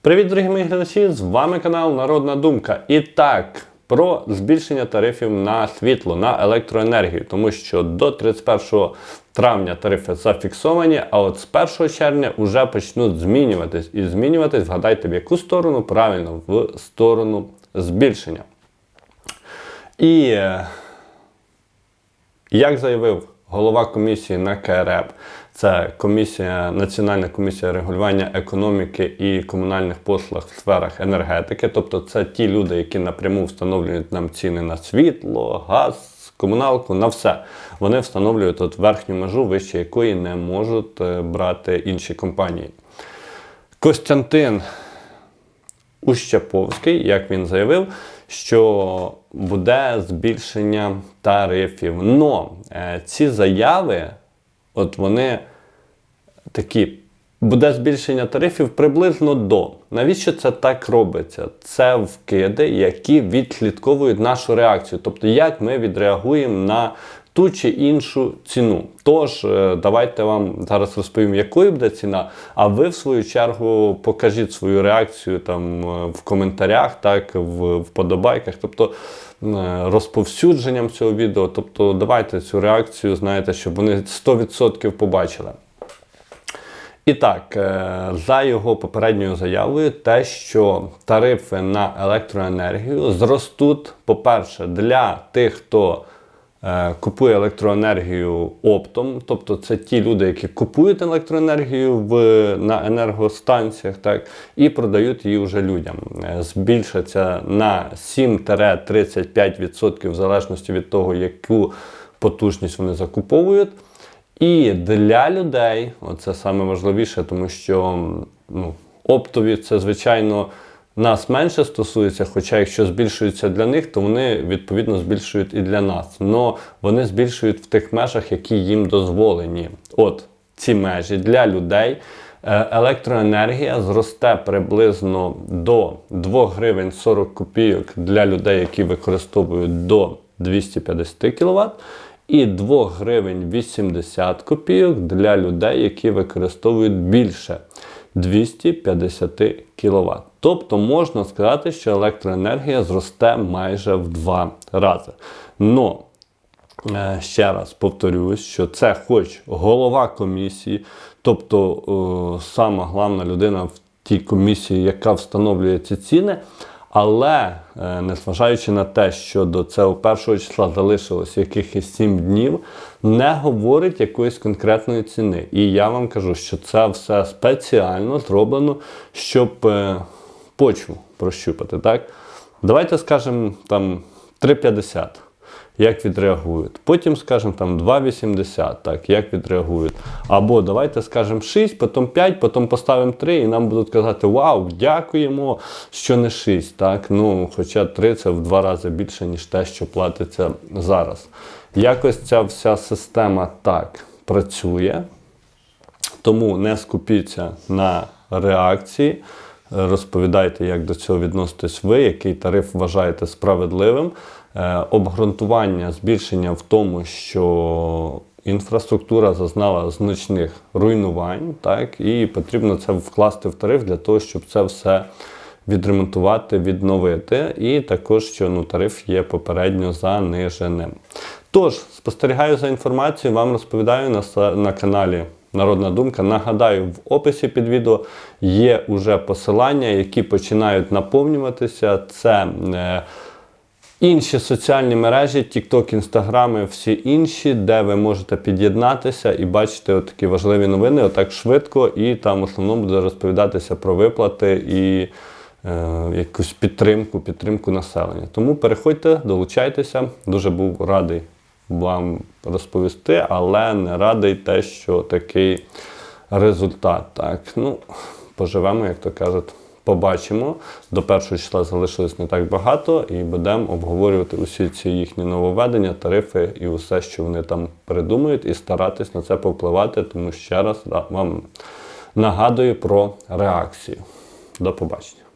Привіт, дорогі мої глядачі! З вами канал Народна Думка. І так, про збільшення тарифів на світло, на електроенергію, тому що до 31 травня тарифи зафіксовані, а от з 1 червня вже почнуть змінюватись. І змінюватись, вгадайте, в яку сторону? Правильно, в сторону збільшення. І е, як заявив голова комісії на КРЕП, це комісія, Національна комісія регулювання економіки і комунальних послуг в сферах енергетики. Тобто це ті люди, які напряму встановлюють нам ціни на світло, газ, комуналку, на все. Вони встановлюють от верхню межу, вище якої не можуть е, брати інші компанії. Костянтин Ущаповський, як він заявив, що буде збільшення тарифів. Но е, ці заяви, от вони такі. Буде збільшення тарифів приблизно до. Навіщо це так робиться? Це вкиди, які відслідковують нашу реакцію. Тобто, як ми відреагуємо на ту чи іншу ціну. Тож, е, давайте вам зараз розповім, якою буде ціна, а ви, в свою чергу, покажіть свою реакцію там е, в коментарях, так, в вподобайках. Тобто, е, розповсюдженням цього відео. Тобто, давайте цю реакцію, знаєте, щоб вони 100% побачили. І так, за його попередньою заявою, те, що тарифи на електроенергію зростуть, по-перше, для тих, хто купує електроенергію оптом, тобто це ті люди, які купують електроенергію в, на енергостанціях, так, і продають її вже людям. Е, Збільшиться на 7-35% в залежності від того, яку потужність вони закуповують. І для людей, оце саме важливіше, тому що ну, оптові це, звичайно, нас менше стосується, хоча якщо збільшується для них, то вони відповідно збільшують і для нас. Но вони збільшують в тих межах, які їм дозволені. От ці межі для людей. Е, Електроенергія зросте приблизно до 2 гривень 40 копійок для людей, які використовують до 250 кВт і 2 гривень 80 копійок для людей, які використовують більше 250 кВт. Тобто можна сказати, що електроенергія зросте майже в два рази. Но е, ще раз повторюсь, що це хоч голова комісії, тобто е, сама головна людина в тій комісії, яка встановлює ці ціни. Але е, незважаючи на те, що до цього першого числа залишилось якихось 7 днів, не говорить якоїсь конкретної ціни. І я вам кажу, що це все спеціально зроблено, щоб почву прощупати. Так? Давайте скажемо там 3,50. Як відреагують. Потім скажемо там 2,80, так, як відреагують. Або давайте скажемо 6, потім 5, потім поставимо 3, і нам будуть казати, вау, дякуємо, що не 6. Так? Ну, Хоча 3 це в два рази більше, ніж те, що платиться зараз. Якось ця вся система так працює. Тому не скупіться на реакції. Розповідайте, як до цього відноситесь ви, який тариф вважаєте справедливим. Е, Обґрунтування збільшення в тому, що інфраструктура зазнала значних руйнувань, так, і потрібно це вкласти в тариф для того, щоб це все відремонтувати, відновити. І також, що ну, тариф є попередньо заниженим. Тож, спостерігаю за інформацією, вам розповідаю на, на каналі. Народна думка. Нагадаю, в описі під відео є уже посилання, які починають наповнюватися. Це е, інші соціальні мережі, TikTok, Instagram, всі інші, де ви можете під'єднатися і бачити такі важливі новини отак швидко, і там в основному буде розповідатися про виплати і е, якусь підтримку, підтримку населення. Тому переходьте, долучайтеся. Дуже був радий вам розповісти, але не радий те, що такий результат. Так, ну, поживемо, як то кажуть. Побачимо. До першого числа залишилось не так багато, і будемо обговорювати усі ці їхні нововведення, тарифи і усе, що вони там придумують, і старатись на це повпливати, тому ще раз вам нагадую про реакцію. До побачення.